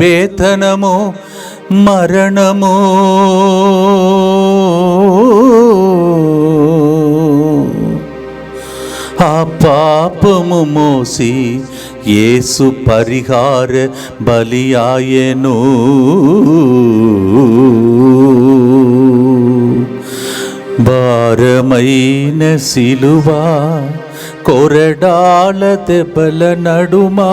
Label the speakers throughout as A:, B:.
A: వేతనము మరణము ఆ పాపము మోసి యేసు పరిహార బలియాయెను భారమైన సిలువా కొరడాల దెబ్బల నడుమా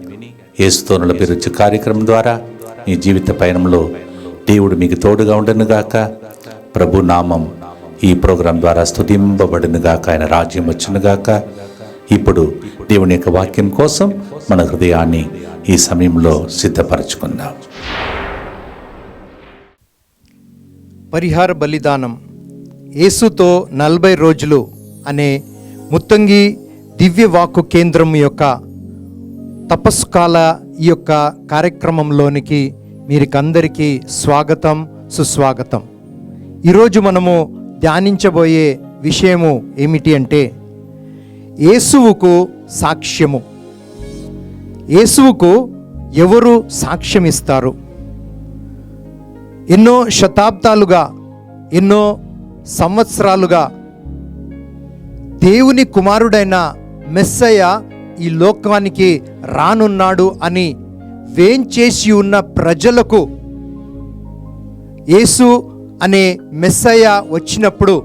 A: ఏసుతోనుల నలభిరుచు కార్యక్రమం ద్వారా మీ జీవిత పయనంలో దేవుడు మీకు తోడుగా ఉండనుగాక ప్రభు నామం ఈ ప్రోగ్రాం ద్వారా స్థుతింపబడినగాక ఆయన రాజ్యం వచ్చినగాక ఇప్పుడు దేవుని యొక్క వాక్యం కోసం మన హృదయాన్ని ఈ సమయంలో సిద్ధపరచుకుందాం.
B: పరిహార బలిదానం. యేసుతో నలభై రోజులు అనే ముత్తంగి దివ్య వాక్కు కేంద్రం యొక్క తపస్కాల ఈ యొక్క కార్యక్రమంలోనికి మీరికందరికీ స్వాగతం సుస్వాగతం. ఈరోజు మనము ధ్యానించబోయే విషయము ఏమిటి అంటే యేసువుకు సాక్ష్యము. యేసువుకు ఎవరు సాక్ష్యమిస్తారు? ఎన్నో శతాబ్దాలుగా ఎన్నో సంవత్సరాలుగా దేవుని కుమారుడైన మెస్సయ్య ఈ లోకానికి రానున్నాడు అని వేంచేసి ఉన్న ప్రజలకు యేసు అనే మెస్సయ్య వచ్చినప్పుడు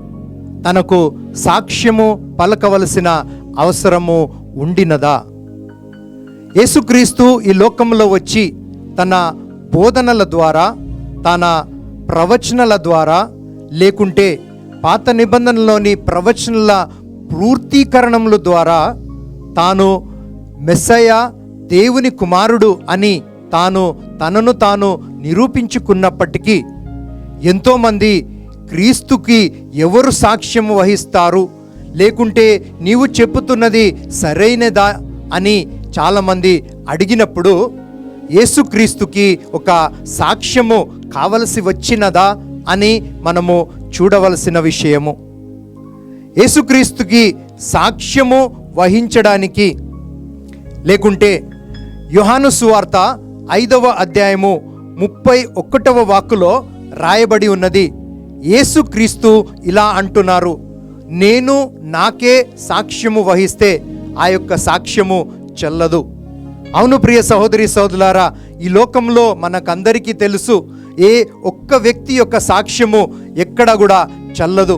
B: తనకు సాక్ష్యము పలకవలసిన అవసరము ఉండినదా? యేసుక్రీస్తు ఈ లోకంలో వచ్చి తన బోధనల ద్వారా తన ప్రవచనల ద్వారా లేకుంటే పాత నిబంధనలోని ప్రవచనల పూర్తీకరణముల ద్వారా తాను మెస్సయ దేవుని కుమారుడు అని తాను తనను తాను నిరూపించుకున్నప్పటికీ ఎంతోమంది క్రీస్తుకి ఎవరు సాక్ష్యం వహిస్తారు? లేకుంటే నీవు చెప్పుతున్నది సరైనదా అని చాలామంది అడిగినప్పుడు యేసుక్రీస్తుకి ఒక సాక్ష్యము కావలసి వచ్చినదా అని మనము చూడవలసిన విషయము. యేసుక్రీస్తుకి సాక్ష్యము వహించడానికి. లేకుంటే యుహాను సువార్త ఐదవ అధ్యాయము ముప్పై ఒకటవ వాక్కులో రాయబడి ఉన్నది. యేసుక్రీస్తు ఇలా అంటున్నారు నేను నాకే సాక్ష్యము వహిస్తే ఆ యొక్క సాక్ష్యము చెల్లదు. అవును ప్రియ సహోదరి సహోదరులారా ఈ లోకంలో మనకందరికీ తెలుసు ఏ ఒక్క వ్యక్తి యొక్క సాక్ష్యము ఎక్కడ కూడా చల్లదు.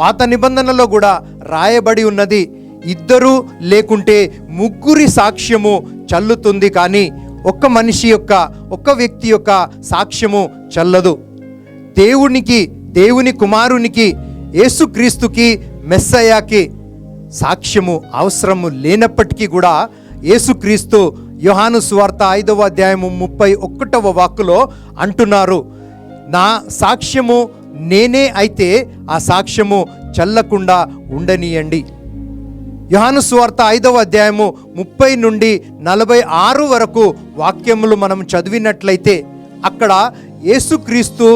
B: పాత నిబంధనలో కూడా రాయబడి ఉన్నది ఇద్దరు లేకుంటే ముగ్గురి సాక్ష్యము చల్లుతుంది కానీ ఒక్క మనిషి యొక్క ఒక్క వ్యక్తి యొక్క సాక్ష్యము చల్లదు. దేవునికి దేవుని కుమారునికి యేసుక్రీస్తుకి మెస్సయాకి సాక్ష్యము అవసరము లేనప్పటికీ కూడా యేసుక్రీస్తు యోహాను సువార్త ఐదవ అధ్యాయము ముప్పై ఒకటవ వాక్కులో అంటున్నారు నా సాక్ష్యము నేనే అయితే ఆ సాక్ష్యము చల్లకుండా ఉండనీయండి. యోహాను సువార్త ఐదవ అధ్యాయము ముప్పై నుండి నలభై ఆరు వరకు వాక్యములు మనం చదివినట్లయితే అక్కడ యేసుక్రీస్తు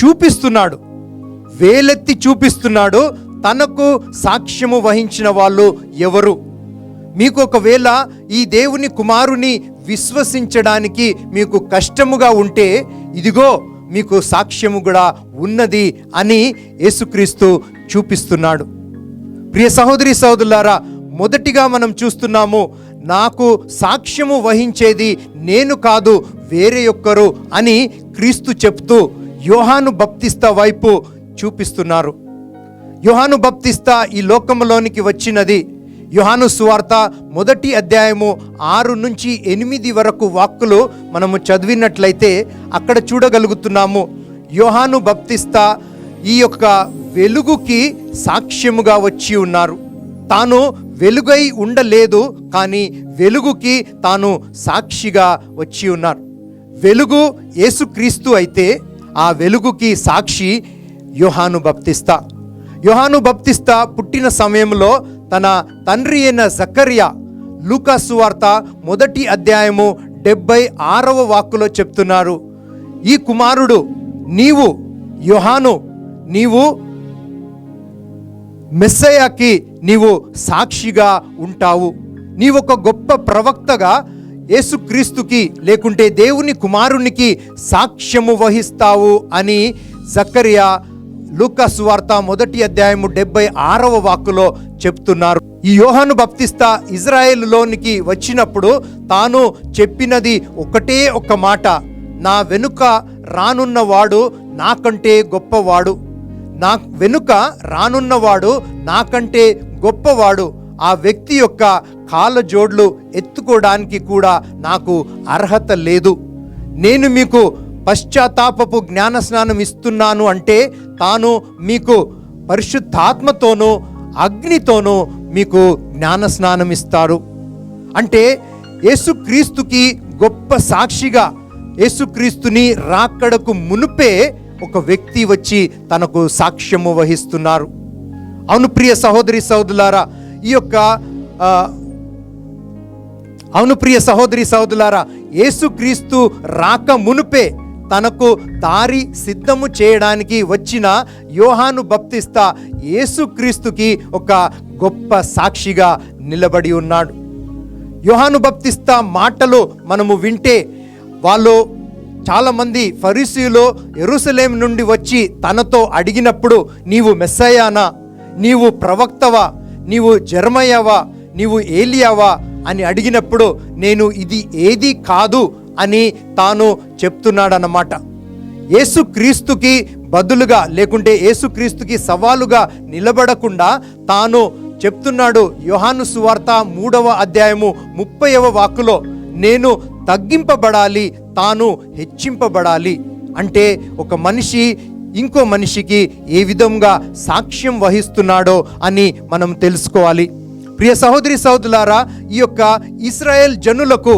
B: చూపిస్తున్నాడు. వేలెత్తి చూపిస్తున్నాడు తనకు సాక్ష్యము వహించిన వాళ్ళు ఎవరు? మీకు ఒకవేళ ఈ దేవుని కుమారుని విశ్వసించడానికి మీకు కష్టముగా ఉంటే ఇదిగో మీకు సాక్ష్యము కూడా ఉన్నది అని యేసుక్రీస్తు చూపిస్తున్నాడు. ప్రియ సహోదరి సహోదరులారా మొదటిగా మనం చూస్తున్నాము నాకు సాక్ష్యము వహించేది నేను కాదు వేరే ఒక్కరు అని క్రీస్తు చెప్తూ యోహాను బప్తిస్తా వైపు చూపిస్తున్నారు. యోహాను బప్తిస్తా ఈ లోకంలోనికి వచ్చినది. యోహాను సువార్త మొదటి అధ్యాయము ఆరు నుంచి ఎనిమిది వరకు వాక్కులు మనము చదివినట్లయితే అక్కడ చూడగలుగుతున్నాము. యోహాను బప్తిస్తా ఈ యొక్క వెలుగుకి సాక్ష్యముగా వచ్చి ఉన్నారు. తాను వెలుగై ఉండలేదు కానీ వెలుగుకి తాను సాక్షిగా వచ్చి ఉన్నారు. వెలుగు యేసుక్రీస్తు అయితే ఆ వెలుగుకి సాక్షి యోహాను బప్తిస్తా. యోహాను బప్తిస్తా పుట్టిన సమయంలో తన తండ్రి అయిన జకర్యా లూకాసు వార్త మొదటి అధ్యాయము డెబ్బై ఆరవ వాక్కులో చెప్తున్నారు. ఈ కుమారుడు నీవు యోహాను నీవు మెస్సయాకి నీవు సాక్షిగా ఉంటావు. నీవు ఒక గొప్ప ప్రవక్తగా యేసుక్రీస్తుకి లేకుంటే దేవుని కుమారునికి సాక్ష్యము వహిస్తావు అని జకరియా లూకాసు వార్త మొదటి అధ్యాయము డెబ్బై ఆరవ వాక్కులో చెప్తున్నారు. ఈ యోహాను బప్తిస్తా ఇజ్రాయెల్లోనికి వచ్చినప్పుడు తాను చెప్పినది ఒకటే ఒక మాట. నా వెనుక రానున్నవాడు నాకంటే గొప్పవాడు. నా వెనుక రానున్నవాడు నాకంటే గొప్పవాడు. ఆ వ్యక్తి యొక్క కాళ్ళ జోడ్లు ఎత్తుకోవడానికి కూడా నాకు అర్హత లేదు. నేను మీకు పశ్చాత్తాపపు జ్ఞాన స్నానం ఇస్తున్నాను అంటే తాను మీకు పరిశుద్ధాత్మతోనూ అగ్నితోనూ మీకు జ్ఞాన స్నానం ఇస్తారు. అంటే యేసుక్రీస్తుకి గొప్ప సాక్షిగా యేసుక్రీస్తుని రాక్కడకు మునుపే ఒక వ్యక్తి వచ్చి తనకు సాక్ష్యము వహిస్తున్నారు. అవును ప్రియ సహోదరి సహోదరులారా ఈ యొక్క అనుప్రియ అవును ప్రియ సహోదరి సహోదరులారా యేసుక్రీస్తు రాక మునుపే తనకు దారి సిద్ధము చేయడానికి వచ్చిన యోహాను బప్తిస్తా యేసుక్రీస్తుకి ఒక గొప్ప సాక్షిగా నిలబడి ఉన్నాడు. యోహాను బప్తిస్తా మాటలు మనము వింటే వాళ్ళు చాలామంది ఫరిసీలో ఎరుసలేం నుండి వచ్చి తనతో అడిగినప్పుడు నీవు మెస్సయానా నీవు ప్రవక్తవా? నీవు జర్మయ్యవా? నీవు ఏలియావా? అని అడిగినప్పుడు నేను ఇది ఏది కాదు అని తాను చెప్తున్నాడన్నమాట. యేసుక్రీస్తుకి బదులుగా లేకుంటే యేసుక్రీస్తుకి సవాలుగా నిలబడకుండా తాను చెప్తున్నాడు యోహాను సువార్త మూడవ అధ్యాయము ముప్పైవ వాక్కులో నేను తగ్గింపబడాలి తాను హెచ్చింపబడాలి. అంటే ఒక మనిషి ఇంకో మనిషికి ఏ విధంగా సాక్ష్యం వహిస్తున్నాడో అని మనం తెలుసుకోవాలి. ప్రియ సహోదరి సహోదరులారా ఈ యొక్క ఇస్రాయేల్ జనులకు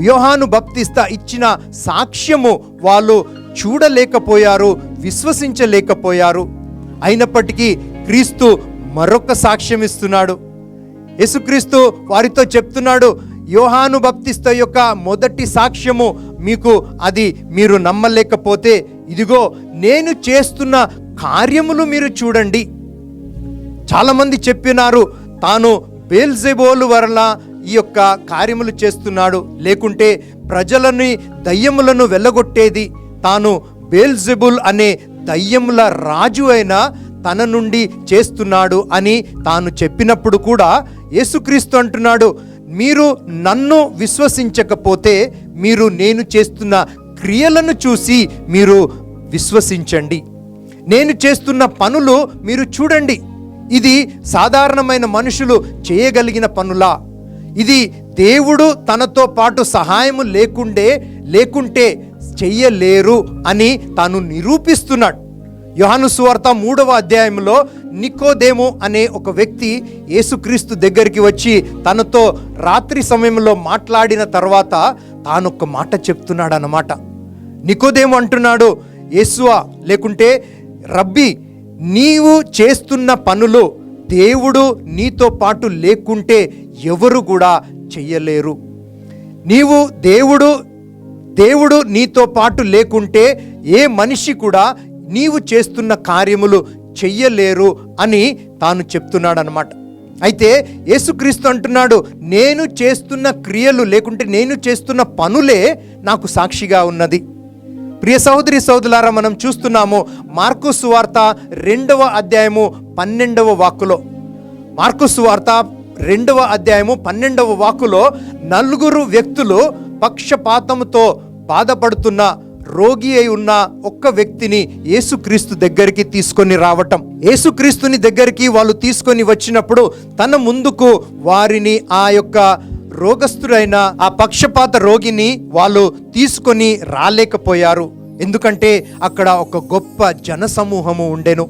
B: యోహాను బప్తిస్తా ఇచ్చిన సాక్ష్యము వాళ్ళు చూడలేకపోయారు విశ్వసించలేకపోయారు. అయినప్పటికీ క్రీస్తు మరొక సాక్ష్యం ఇస్తున్నాడు. యేసుక్రీస్తు వారితో చెప్తున్నాడు యోహాను బప్తిస్త యొక్క మొదటి సాక్ష్యము మీకు అది మీరు నమ్మలేకపోతే ఇదిగో నేను చేస్తున్న కార్యములు మీరు చూడండి. చాలామంది చెప్పినారు తాను బేల్జెబోలు వలన ఈ యొక్క కార్యములు చేస్తున్నాడు. లేకుంటే ప్రజలని దయ్యములను వెళ్ళగొట్టేది తాను బేల్జెబుల్ అనే దయ్యముల రాజు అయిన తన నుండి చేస్తున్నాడు అని తాను చెప్పినప్పుడు కూడా యేసుక్రీస్తు అంటున్నాడు మీరు నన్ను విశ్వసించకపోతే మీరు నేను చేస్తున్న క్రియలను చూసి మీరు విశ్వసించండి. నేను చేస్తున్న పనులు మీరు చూడండి. ఇది సాధారణమైన మనుషులు చేయగలిగిన పనులా. ఇది దేవుడు తనతో పాటు సహాయము లేకుండే లేకుంటే చెయ్యలేరు అని తాను నిరూపిస్తున్నాడు. యోహాను సువార్త మూడవ అధ్యాయంలో నికోదేము అనే ఒక వ్యక్తి యేసుక్రీస్తు దగ్గరికి వచ్చి తనతో రాత్రి సమయంలో మాట్లాడిన తర్వాత తాను ఒక మాట చెప్తున్నాడు అన్నమాట నికోదేము అంటున్నాడు యేసువా లేకుంటే రబ్బీ నీవు చేస్తున్న పనులు దేవుడు నీతో పాటు లేకుంటే ఎవరు కూడా చెయ్యలేరు. నీవు దేవుడు దేవుడు నీతో పాటు లేకుంటే ఏ మనిషి కూడా నీవు చేస్తున్న కార్యములు చెయ్యలేరు అని తాను చెప్తున్నాడు అనమాట అయితే యేసుక్రీస్తు అంటున్నాడు నేను చేస్తున్న క్రియలు లేకుంటే నేను చేస్తున్న పనులే నాకు సాక్షిగా ఉన్నది. ప్రియ సహోదరి సహోదరులారా మనం చూస్తున్నాము మార్కు సువార్త రెండవ అధ్యాయము పన్నెండవ వాక్కులో. మార్కు సువార్త రెండవ అధ్యాయము పన్నెండవ వాక్కులో నలుగురు వ్యక్తులు పక్షపాతముతో బాధపడుతున్న రోగి అయి ఉన్న ఒక్క వ్యక్తిని యేసుక్రీస్తు దగ్గరికి తీసుకొని రావటం. యేసుక్రీస్తుని దగ్గరికి వాళ్ళు తీసుకొని వచ్చినప్పుడు తన ముందుకు వారిని ఆ యొక్క రోగస్తుడైన ఆ పక్షపాత రోగిని వాళ్ళు తీసుకొని రాలేకపోయారు. ఎందుకంటే అక్కడ ఒక గొప్ప జనసమూహము ఉండెను.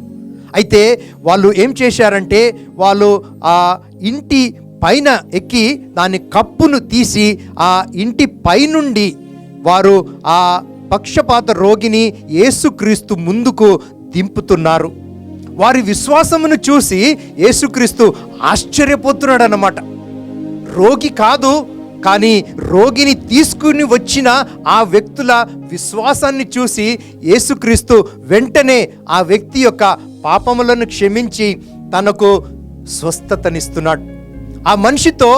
B: అయితే వాళ్ళు ఏం చేశారంటే వాళ్ళు ఆ ఇంటి పైన ఎక్కి దాని కప్పును తీసి ఆ ఇంటి పైనుండి వారు ఆ పక్షపాత రోగిని యేసుక్రీస్తు ముందుకు దింపుతున్నారు. వారి విశ్వాసమును చూసి యేసుక్రీస్తు ఆశ్చర్యపోతున్నాడు అన్నమాట రోగి కాదు కానీ రోగిని తీసుకుని వచ్చిన ఆ వ్యక్తుల విశ్వాసాన్ని చూసి యేసుక్రీస్తు వెంటనే ఆ వ్యక్తి యొక్క పాపములను క్షమించి తనకు స్వస్థతనిస్తున్నాడు. ఆ మనిషితో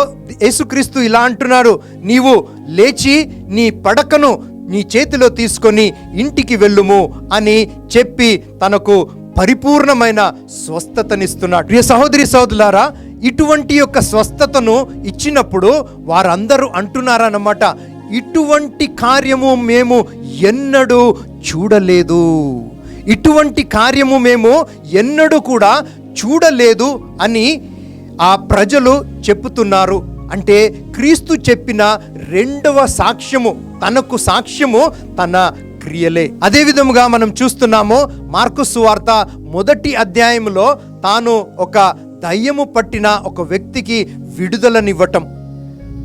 B: యేసుక్రీస్తు ఇలా అంటున్నారు నీవు లేచి నీ పడకను నీ చేతిలో తీసుకొని ఇంటికి వెళ్ళుము అని చెప్పి తనకు పరిపూర్ణమైన స్వస్థతనిస్తున్నాడు. ప్రియ సహోదరి సహోదరులారా ఇటువంటి యొక్క స్వస్థతను ఇచ్చినప్పుడు వారందరూ అంటున్నారన్నమాట ఇటువంటి కార్యము మేము ఎన్నడూ చూడలేదు. ఇటువంటి కార్యము మేము ఎన్నడూ కూడా చూడలేదు అని ఆ ప్రజలు చెప్పుతున్నారు అంటే క్రీస్తు చెప్పిన రెండవ సాక్ష్యము తనకు సాక్ష్యము తన క్రియలే. అదే విధముగా మనం చూస్తున్నాము మార్కు సువార్త మొదటి అధ్యాయంలో తాను ఒక దయ్యము పట్టిన ఒక వ్యక్తికి విడుదలనివ్వటం.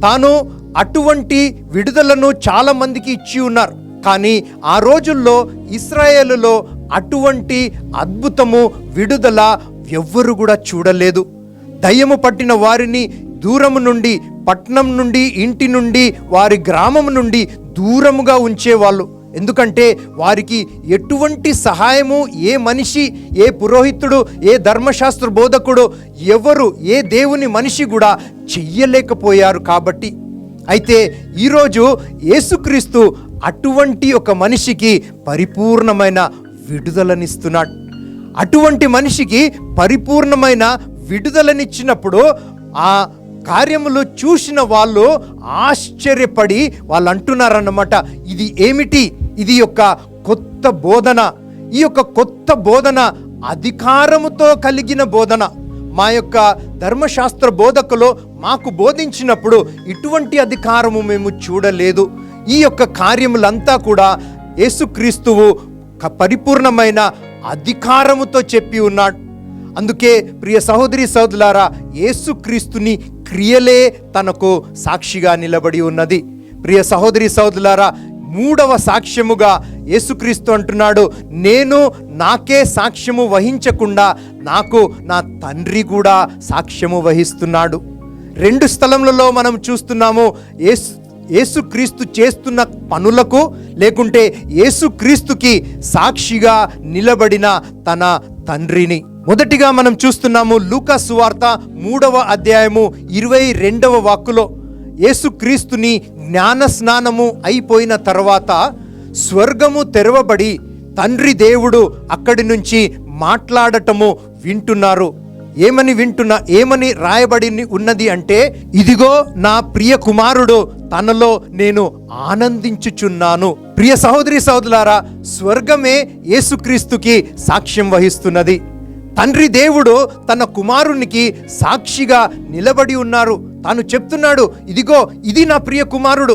B: తాను అటువంటి విడుదలను చాలా మందికి ఇచ్చి ఉన్నారు. కానీ ఆ రోజుల్లో ఇస్రాయేలులో అటువంటి అద్భుతము విడుదల ఎవ్వరు కూడా చూడలేదు. దయ్యము పట్టిన వారిని దూరము నుండి పట్నం నుండి ఇంటి నుండి వారి గ్రామం నుండి దూరముగా ఉంచేవాళ్ళు. ఎందుకంటే వారికి ఎటువంటి సహాయము ఏ మనిషి ఏ పురోహితుడు ఏ ధర్మశాస్త్ర బోధకుడు ఎవరు ఏ దేవుని మనిషి కూడా చెయ్యలేకపోయారు కాబట్టి. అయితే ఈరోజు యేసుక్రీస్తు అటువంటి ఒక మనిషికి పరిపూర్ణమైన విడుదలనిస్తున్నాడు. అటువంటి మనిషికి పరిపూర్ణమైన విడుదలనిచ్చినప్పుడు ఆ కార్యములు చూసిన వాళ్ళు ఆశ్చర్యపడి వాళ్ళు అంటున్నారన్నమాట ఇది ఏమిటి? ఇది యొక్క కొత్త బోధన. ఈ యొక్క కొత్త బోధన అధికారముతో కలిగిన బోధన. మా యొక్క ధర్మశాస్త్ర బోధకులు మాకు బోధించినప్పుడు ఇటువంటి అధికారము మేము చూడలేదు. ఈ యొక్క కార్యములంతా కూడా యేసుక్రీస్తువు పరిపూర్ణమైన అధికారముతో చెప్పి ఉన్నాడు. అందుకే ప్రియ సహోదరి సహోదరులారా యేసుక్రీస్తుని క్రియలే తనకు సాక్షిగా నిలబడి ఉన్నది. ప్రియ సహోదరి సహోదరులారా మూడవ సాక్ష్యముగా యేసుక్రీస్తు అంటున్నాడు నేను నాకే సాక్ష్యము వహించకుండా నాకు నా తండ్రి కూడా సాక్ష్యము వహిస్తున్నాడు. రెండు స్థలములలో మనం చూస్తున్నాము యేసు యేసుక్రీస్తు చేస్తున్న పనులకు లేకుంటే యేసుక్రీస్తుకి సాక్షిగా నిలబడిన తన తండ్రిని. మొదటిగా మనం చూస్తున్నాము లూకా సువార్త మూడవ అధ్యాయము ఇరవై రెండవ వాక్కులో. యేసుక్రీస్తుని జ్ఞాన స్నానము అయిపోయిన తర్వాత స్వర్గము తెరవబడి తండ్రి దేవుడు అక్కడి నుంచి మాట్లాడటము వింటున్నారు. ఏమని వింటున్నా ఏమని రాయబడి ఉన్నది అంటే ఇదిగో నా ప్రియ కుమారుడు తనలో నేను ఆనందించుచున్నాను. ప్రియ సహోదరి సహోదరులారా స్వర్గమే యేసుక్రీస్తుకి సాక్ష్యం వహిస్తున్నది. తండ్రి దేవుడు తన కుమారునికి సాక్షిగా నిలబడి ఉన్నారు. తాను చెప్తున్నాడు ఇదిగో ఇది నా ప్రియ కుమారుడు.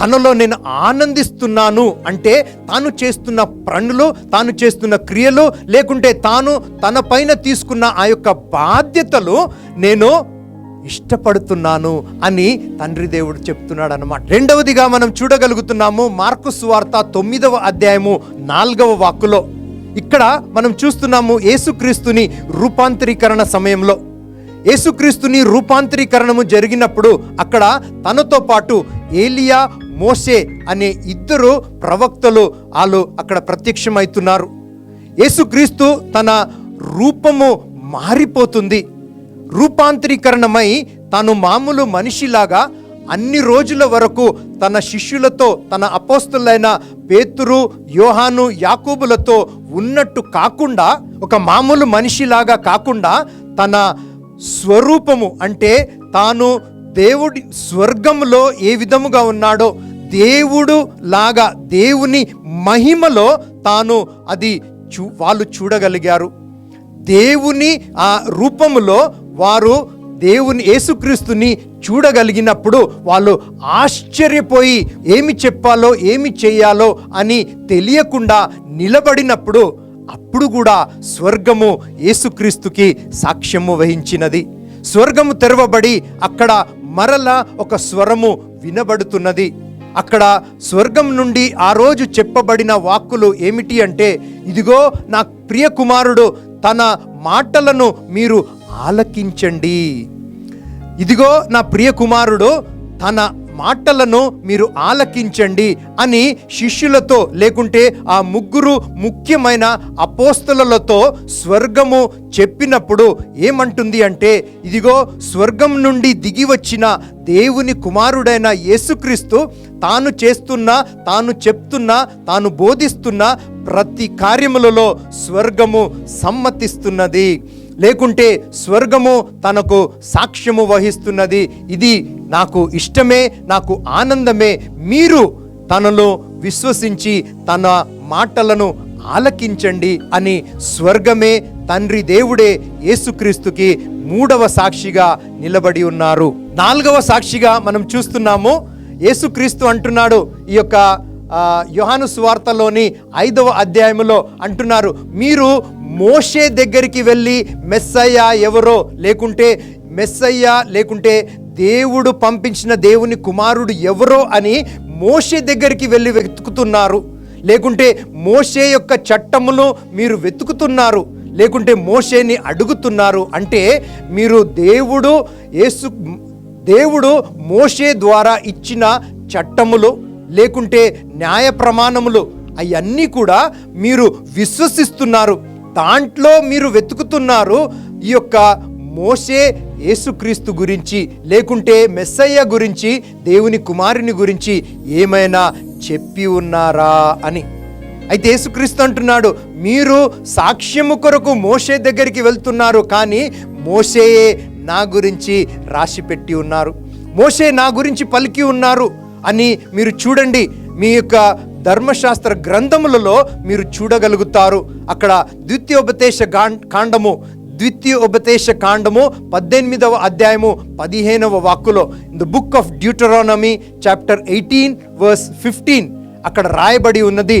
B: తనలో నేను ఆనందిస్తున్నాను. అంటే తాను చేస్తున్న పనులు తాను చేస్తున్న క్రియలు లేకుంటే తాను తన పైన తీసుకున్న ఆ యొక్క బాధ్యతలు నేను ఇష్టపడుతున్నాను అని తండ్రి దేవుడు చెప్తున్నాడు అనమాట రెండవదిగా మనం చూడగలుగుతున్నాము మార్కు సువార్త తొమ్మిదవ అధ్యాయము నాలుగవ వాక్కులో. ఇక్కడ మనం చూస్తున్నాము యేసుక్రీస్తుని రూపాంతరీకరణ సమయంలో. యేసుక్రీస్తుని రూపాంతరీకరణము జరిగినప్పుడు అక్కడ తనతో పాటు ఏలియా మోసే అనే ఇద్దరు ప్రవక్తలు వాళ్ళు అక్కడ ప్రత్యక్షమవుతున్నారు. యేసుక్రీస్తు తన రూపము మారిపోతుంది. రూపాంతరీకరణమై తాను మామూలు మనిషిలాగా అన్ని రోజుల వరకు తన శిష్యులతో తన అపోస్తులైన పేతురు యోహాను యాకూబులతో ఉన్నట్టు కాకుండా ఒక మామూలు మనిషిలాగా కాకుండా తన స్వరూపము అంటే తాను దేవుడి స్వర్గంలో ఏ విధముగా ఉన్నాడో దేవుడు లాగా దేవుని మహిమలో తాను అది చూ వాళ్ళు చూడగలిగారు. దేవుని ఆ రూపములో వారు దేవుని యేసుక్రీస్తుని చూడగలిగినప్పుడు వాళ్ళు ఆశ్చర్యపోయి ఏమి చెప్పాలో ఏమి చేయాలో అని తెలియకుండా నిలబడినప్పుడు అప్పుడు కూడా స్వర్గము యేసుక్రీస్తుకి సాక్ష్యము వహించినది. స్వర్గము తెరవబడి అక్కడ మరల ఒక స్వరము వినబడుతున్నది. అక్కడ స్వర్గం నుండి ఆ రోజు చెప్పబడిన వాక్కులు ఏమిటి అంటే ఇదిగో నా ప్రియ కుమారుడు తన మాటలను మీరు ఆలకించండి. ఇదిగో నా ప్రియ కుమారుడు తన మాటలను మీరు ఆలకించండి అని శిష్యులతో లేకుంటే ఆ ముగ్గురు ముఖ్యమైన అపోస్తలతో స్వర్గము చెప్పినప్పుడు ఏమంటుంది అంటే ఇదిగో స్వర్గం నుండి దిగి వచ్చిన దేవుని కుమారుడైన యేసుక్రీస్తు తాను చేస్తున్న తాను చెప్తున్న తాను బోధిస్తున్న ప్రతి కార్యములలో స్వర్గము సమ్మతిస్తున్నది. లేకుంటే స్వర్గము తనకు సాక్ష్యము వహిస్తున్నది. ఇది నాకు ఇష్టమే నాకు ఆనందమే. మీరు తనలో విశ్వసించి తన మాటలను ఆలకించండి అని స్వర్గమే తండ్రి దేవుడే యేసుక్రీస్తుకి మూడవ సాక్షిగా నిలబడి ఉన్నారు. నాలుగవ సాక్షిగా మనం చూస్తున్నాము. యేసుక్రీస్తు అంటున్నాడు ఈ యొక్క ఆ, యోహాను సువార్తలోని ఐదవ అధ్యాయములో అంటున్నారు. మీరు మోషే దగ్గరికి వెళ్ళి మెస్సయ్య ఎవరో లేకుంటే మెస్సయ్య లేకుంటే దేవుడు పంపించిన దేవుని కుమారుడు ఎవరో అని మోషే దగ్గరికి వెళ్ళి వెతుకుతున్నారు. లేకుంటే మోషే యొక్క చట్టములు మీరు వెతుకుతున్నారు. లేకుంటే మోషేని అడుగుతున్నారు. అంటే మీరు దేవుడు యేసు దేవుడు మోషే ద్వారా ఇచ్చిన చట్టములు లేకుంటే న్యాయ ప్రమాణములు అవన్నీ కూడా మీరు విశ్వసిస్తున్నారు. దాంట్లో మీరు వెతుకుతున్నారు ఈ యొక్క మోసే యేసుక్రీస్తు గురించి లేకుంటే మెస్సయ్య గురించి దేవుని కుమారుని గురించి ఏమైనా చెప్పి ఉన్నారా అని. అయితే యేసుక్రీస్తు అంటున్నాడు మీరు సాక్ష్యము కొరకు మోషే దగ్గరికి వెళ్తున్నారు కానీ మోషేయే నా గురించి రాసి పెట్టి ఉన్నారు. మోసే నా గురించి పలికి ఉన్నారు అని మీరు చూడండి. మీ యొక్క ధర్మశాస్త్ర గ్రంథములలో మీరు చూడగలుగుతారు. అక్కడ ద్వితీయోపదేశ కాండము ద్వితీయోపదేశ కాండము పద్దెనిమిదవ అధ్యాయము పదిహేనవ వాక్కులో. In the book of Deuteronomy chapter eighteen verse fifteen అక్కడ రాయబడి ఉన్నది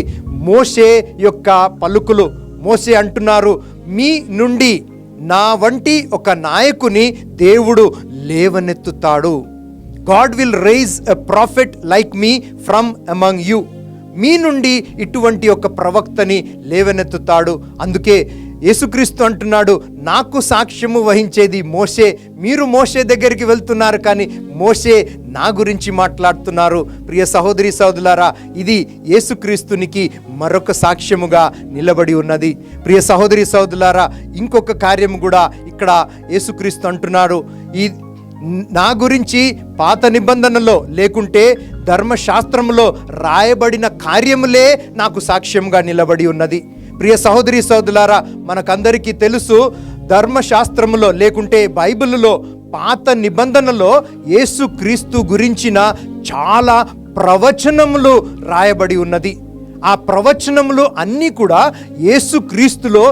B: మోషే యొక్క పలుకులు. మోసే అంటున్నారు మీ నుండి నా వంటి ఒక నాయకుని దేవుడు లేవనెత్తుతాడు. God will rise a prophet like me from among you మీ నుండి ఇటువంటి ఒక ప్రవక్తని లేవనెత్తుతాడు. అందుకే యేసుక్రీస్తు అంటున్నాడు నాకు సాక్ష్యము వహించేది మోసే మీరు మోసే దగ్గరికి వెళ్తున్నారు కానీ మోసే నా గురించి మాట్లాడుతున్నారు. ప్రియ సహోదరి సహోదరులారా ఇది యేసుక్రీస్తునికి మరొక సాక్ష్యముగా నిలబడి ఉన్నది. ప్రియ సహోదరి సహోదరులారా ఇంకొక కార్యము కూడా ఇక్కడ యేసుక్రీస్తు అంటున్నారు ఈ నా గురించి పాత నిబంధనలో లేకుంటే ధర్మశాస్త్రంలో రాయబడిన కార్యములే నాకు సాక్ష్యంగా నిలబడి ఉన్నది. ప్రియ సహోదరి సహోదరులారా మనకందరికీ తెలుసు ధర్మశాస్త్రములో లేకుంటే బైబిల్లో పాత నిబంధనలో యేసుక్రీస్తు గురించిన చాలా ప్రవచనములు రాయబడి ఉన్నది. ఆ ప్రవచనములు అన్నీ కూడా యేసుక్రీస్తులో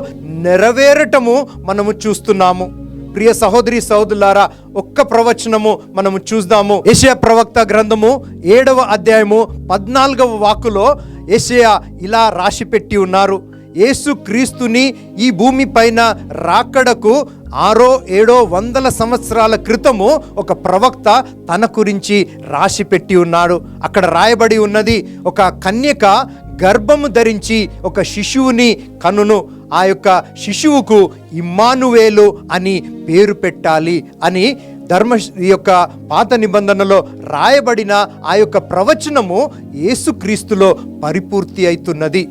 B: నెరవేరటము మనము చూస్తున్నాము. ప్రియ సహోదరి సహోదరులారా ఒక్క ప్రవచనము మనము చూద్దాము. ఏషియా ప్రవక్త గ్రంథము ఏడవ అధ్యాయము పద్నాలుగవ వాకులో ఏషియా ఇలా రాసి పెట్టి ఉన్నారు. యేసు క్రీస్తుని ఈ భూమి పైన రాకడకు ఆరో ఏడో వందల సంవత్సరాల క్రితము ఒక ప్రవక్త తన గురించి రాసి పెట్టి ఉన్నాడు. అక్కడ రాయబడి ఉన్నది ఒక కన్యక గర్భము ధరించి ఒక శిశువుని కనును. ఆ యొక్క శిశువుకు ఇమ్మానువేలు అని పేరు పెట్టాలి అని ధర్మ ఈ యొక్క పాత నిబంధనలో రాయబడిన ఆ యొక్క ప్రవచనము యేసుక్రీస్తులో పరిపూర్తి అవుతున్నది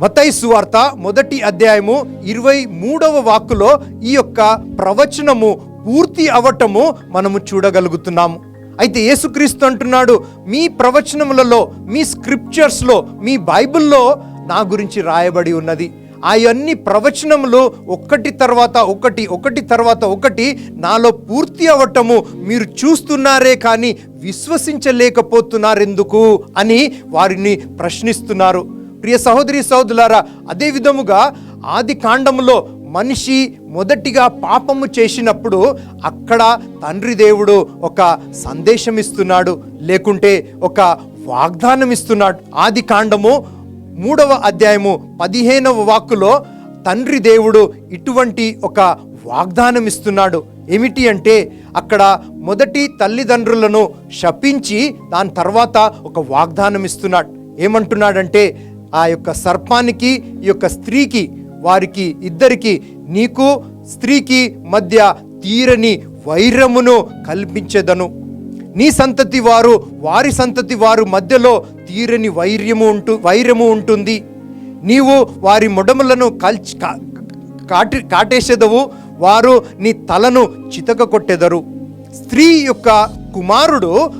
B: మతై సువార్త మొదటి అధ్యాయము ఇరవై మూడవ వాక్కులో ఈ యొక్క ప్రవచనము పూర్తి అవటము మనము చూడగలుగుతున్నాము. అయితే యేసుక్రీస్తు అంటున్నాడు మీ ప్రవచనములలో మీ స్క్రిప్చర్స్లో మీ బైబిల్లో నా గురించి రాయబడి ఉన్నది. అవన్నీ ప్రవచనములు ఒక్కటి తర్వాత ఒకటి ఒకటి తర్వాత ఒకటి నాలో పూర్తి అవ్వటము మీరు చూస్తున్నారే కానీ విశ్వసించలేకపోతున్నారెందుకు అని వారిని ప్రశ్నిస్తున్నారు. ప్రియ సహోదరి సహోదరులారా అదే విధముగా ఆది కాండములో మనిషి మొదటిగా పాపము చేసినప్పుడు అక్కడ తండ్రి దేవుడు ఒక సందేశం ఇస్తున్నాడు లేకుంటే ఒక వాగ్దానం ఇస్తున్నాడు ఆది కాండము మూడవ అధ్యాయము పదిహేనవ వాక్కులో తండ్రి దేవుడు ఇటువంటి ఒక వాగ్దానం ఇస్తున్నాడు ఏమిటి అంటే అక్కడ మొదటి తల్లిదండ్రులను శపించి దాని తర్వాత ఒక వాగ్దానం ఇస్తున్నాడు ఏమంటున్నాడంటే ఆ యొక్క సర్పానికి ఈ యొక్క స్త్రీకి వారికి ఇద్దరికి నీకు స్త్రీకి మధ్య తీరని వైరమును కల్పించేదను. నీ సంతతి వారు వారి సంతతి వారు మధ్యలో తీరని వైర్యము ఉంటు వైర్యము ఉంటుంది. నీవు వారి మొడములను కల్చి కా- కాటి కాటేసేదవు. వారు నీ తలను చితక కొట్టెదరు స్త్రీ యొక్క కుమారుడు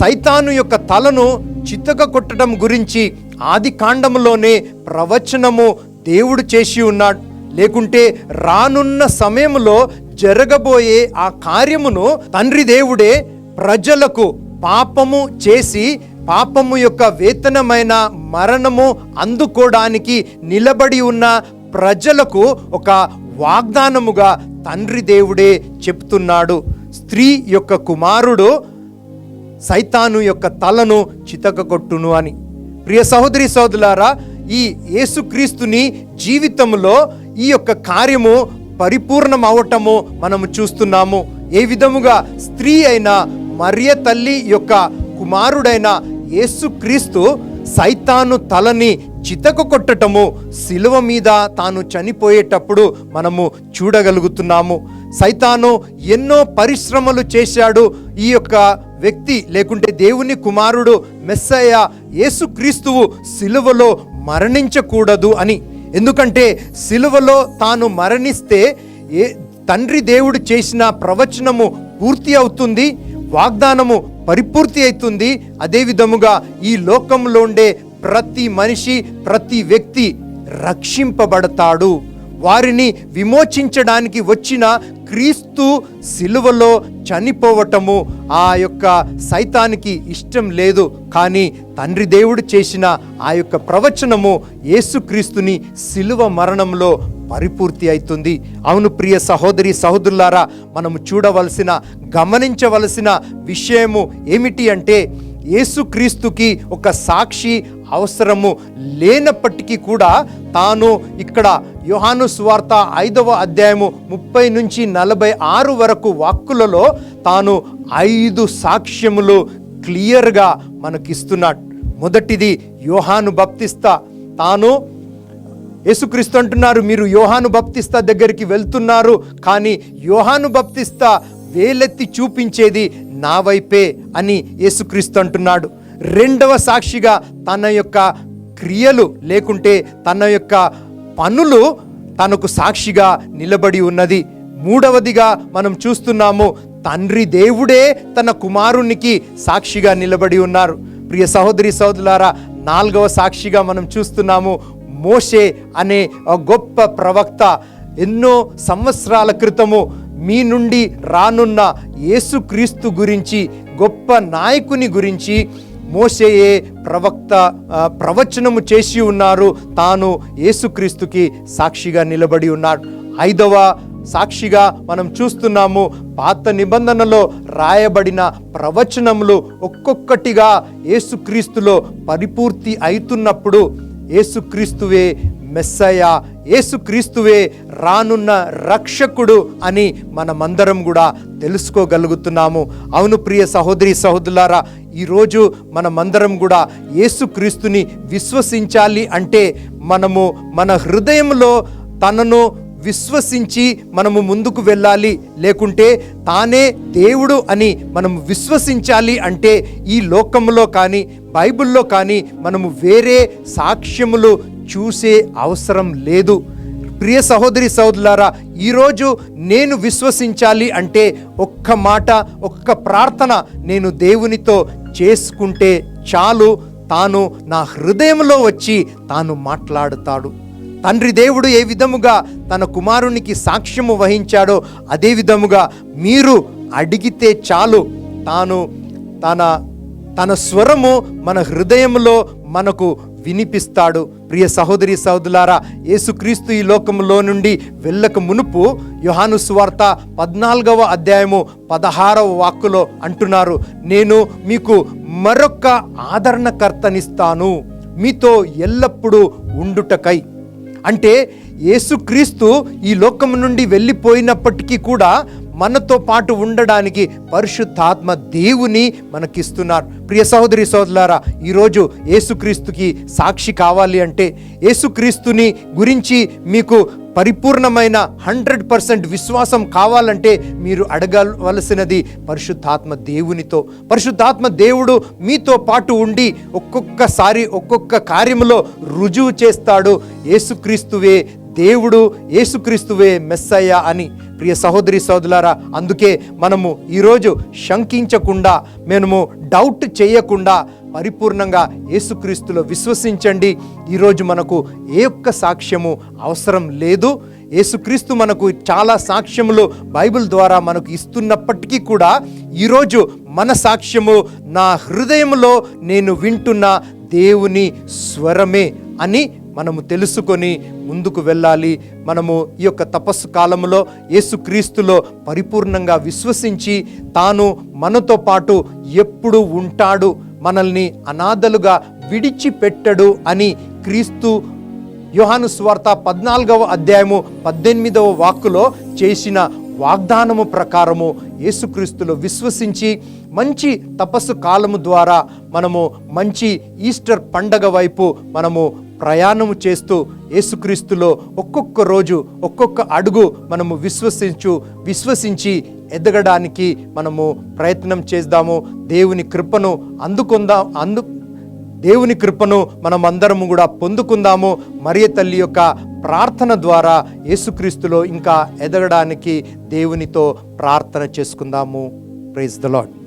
B: సైతాను యొక్క తలను చితక కొట్టడం గురించి ఆది కాండములోనే ప్రవచనము దేవుడు చేసి ఉన్నాడు. లేకుంటే రానున్న సమయంలో జరగబోయే ఆ కార్యమును తండ్రి దేవుడే ప్రజలకు పాపము చేసి పాపము యొక్క వేతనమైన మరణము అందుకోవడానికి నిలబడి ఉన్న ప్రజలకు ఒక వాగ్దానముగా తండ్రి దేవుడే చెప్తున్నాడు. స్త్రీ యొక్క కుమారుడు సైతాను యొక్క తలను చితకగొట్టును అని. ప్రియ సహోదరి సోదరులారా ఈ యేసుక్రీస్తుని జీవితంలో ఈ యొక్క కార్యము పరిపూర్ణం అవటము మనము చూస్తున్నాము. ఏ విధముగా స్త్రీ అయిన మరియ తల్లి యొక్క కుమారుడైన యేసుక్రీస్తు సైతాను తలని చితకు కొట్టటము శిలువ మీద తాను చనిపోయేటప్పుడు మనము చూడగలుగుతున్నాము. సైతాను ఎన్నో పరిశ్రమలు చేశాడు. ఈ యొక్క వ్యక్తి లేకుంటే దేవుని కుమారుడు మెస్సయ్య యేసుక్రీస్తువు శిలువలో మరణించకూడదు అని. ఎందుకంటే శిలువలో తాను మరణిస్తే ఏ తండ్రి దేవుడు చేసిన ప్రవచనము పూర్తి అవుతుంది వాగ్దానము పరిపూర్తి అవుతుంది అదే విధముగా ఈ లోకంలో ఉండే ప్రతి మనిషి ప్రతి వ్యక్తి రక్షింపబడతాడు. వారిని విమోచించడానికి వచ్చిన క్రీస్తు సిలువలో చనిపోవటము ఆ యొక్క సైతానికి ఇష్టం లేదు. కానీ తండ్రి దేవుడు చేసిన ఆ యొక్క ప్రవచనము యేసుక్రీస్తుని సిలువ మరణంలో పరిపూర్తి అవుతుంది అవును ప్రియ సహోదరి సహోదరులారా మనము చూడవలసిన గమనించవలసిన విషయము ఏమిటి అంటే యేసుక్రీస్తుకి ఒక సాక్షి అవసరము లేనప్పటికీ కూడా తాను ఇక్కడ యోహాను సువార్త ఐదవ అధ్యాయము ముప్పై నుంచి నలభై ఆరు వరకు వాక్కులలో తాను ఐదు సాక్ష్యములు క్లియర్గా మనకిస్తున్నాడు. మొదటిది యోహాను బప్తిస్తా. తాను యేసుక్రీస్తు అంటున్నారు మీరు యోహాను బప్తిస్తా దగ్గరికి వెళ్తున్నారు కానీ యోహాను బప్తిస్తా వేలెత్తి చూపించేది నా వైపే అని యేసుక్రీస్తు అంటున్నాడు. రెండవ సాక్షిగా తన యొక్క క్రియలు లేకుంటే తన యొక్క పనులు తనకు సాక్షిగా నిలబడి ఉన్నది. మూడవదిగా మనం చూస్తున్నాము తండ్రి దేవుడే తన కుమారునికి సాక్షిగా నిలబడి ఉన్నారు. ప్రియ సహోదరి సహోదరులారా నాలుగవ సాక్షిగా మనం చూస్తున్నాము మోషే అనే గొప్ప ప్రవక్త ఎన్నో సంవత్సరాల క్రితము మీ నుండి రానున్న యేసుక్రీస్తు గురించి గొప్ప నాయకుని గురించి మోషేయే ప్రవక్త ప్రవచనము చేసి ఉన్నారు. తాను యేసుక్రీస్తుకి సాక్షిగా నిలబడి ఉన్నాడు. ఐదవ సాక్షిగా మనం చూస్తున్నాము పాత నిబంధనలో రాయబడిన ప్రవచనములు ఒక్కొక్కటిగా యేసుక్రీస్తులో పరిపూర్తి అవుతున్నప్పుడు యేసుక్రీస్తువే మెస్సయ యేసుక్రీస్తువే రానున్న రక్షకుడు అని మనమందరం కూడా తెలుసుకోగలుగుతున్నాము. అవును ప్రియ సహోదరి సహోదరులారా ఈరోజు మనమందరం కూడా యేసుక్రీస్తుని విశ్వసించాలి అంటే మనము మన హృదయంలో తనను విశ్వసించి మనము ముందుకు వెళ్ళాలి. లేకుంటే తానే దేవుడు అని మనం విశ్వసించాలి అంటే ఈ లోకంలో కానీ బైబిల్లో కానీ మనము వేరే సాక్ష్యములు చూసే అవసరం లేదు. ప్రియ సహోదరి సహోదరులారా ఈరోజు నేను విశ్వసించాలి అంటే ఒక్క మాట ఒక్క ప్రార్థన నేను దేవునితో చేసుకుంటే చాలు. తాను నా హృదయంలో వచ్చి తాను మాట్లాడుతాడు. తండ్రి దేవుడు ఏ విధముగా తన కుమారునికి సాక్ష్యము వహించాడో అదే విధముగా మీరు అడిగితే చాలు. తాను తన తన స్వరము మన హృదయంలో మనకు వినిపిస్తాడు. ప్రియ సహోదరి సహోదరులారా యేసుక్రీస్తు ఈ లోకంలో నుండి వెళ్ళక మునుపు యోహాను సువార్త పద్నాలుగవ అధ్యాయము పదహారవ వాక్కులో అంటున్నారు. నేను మీకు మరొక ఆదరణకర్తనిస్తాను. మీతో ఎల్లప్పుడూ ఉండుటకై. అంటే యేసుక్రీస్తు ఈ లోకం నుండి వెళ్ళిపోయినప్పటికీ కూడా మనతో పాటు ఉండడానికి పరిశుద్ధాత్మ దేవుని మనకిస్తున్నారు. ప్రియ సహోదరి సోదరులారా ఈరోజు యేసుక్రీస్తుకి సాక్షి కావాలి అంటే యేసుక్రీస్తుని గురించి మీకు పరిపూర్ణమైన హండ్రెడ్ పర్సెంట్ విశ్వాసం కావాలంటే మీరు అడగవలసినది పరిశుద్ధాత్మ దేవునితో. పరిశుద్ధాత్మ దేవుడు మీతో పాటు ఉండి ఒక్కొక్కసారి ఒక్కొక్క కార్యములో రుజువు చేస్తాడు. యేసుక్రీస్తువే దేవుడు యేసుక్రీస్తువే మెస్సయ్య అని. ప్రియ సహోదరి సోదరులారా అందుకే మనము ఈరోజు శంకించకుండా మనము డౌట్ చేయకుండా పరిపూర్ణంగా యేసుక్రీస్తులో విశ్వసించండి. ఈరోజు మనకు ఏ ఒక్క సాక్ష్యము అవసరం లేదు. యేసుక్రీస్తు మనకు చాలా సాక్ష్యములు బైబిల్ ద్వారా మనకు ఇస్తున్నప్పటికీ కూడా ఈరోజు మన సాక్ష్యము నా హృదయంలో నేను వింటున్న దేవుని స్వరమే అని మనము తెలుసుకొని ముందుకు వెళ్ళాలి. మనము ఈ యొక్క తపస్సు కాలంలో యేసుక్రీస్తులో పరిపూర్ణంగా విశ్వసించి తాను మనతో పాటు ఎప్పుడు ఉంటాడు మనల్ని అనాథలుగా విడిచిపెట్టడు అని క్రీస్తు యోహాను స్వార్త పద్నాలుగవ అధ్యాయము పద్దెనిమిదవ వాక్కులో చేసిన వాగ్దానము ప్రకారము యేసుక్రీస్తులో విశ్వసించి మంచి తపస్సు కాలము ద్వారా మనము మంచి ఈస్టర్ పండగ వైపు మనము ప్రయాణము చేస్తూ యేసుక్రీస్తులో ఒక్కొక్క రోజు ఒక్కొక్క అడుగు మనము విశ్వసించు విశ్వసించి ఎదగడానికి మనము ప్రయత్నం చేద్దాము. దేవుని కృపను అందుకుందాం అందు దేవుని కృపను మనం కూడా పొందుకుందాము. మరియ తల్లి యొక్క ప్రార్థన ద్వారా యేసుక్రీస్తులో ఇంకా ఎదగడానికి దేవునితో ప్రార్థన చేసుకుందాము. Praise the lord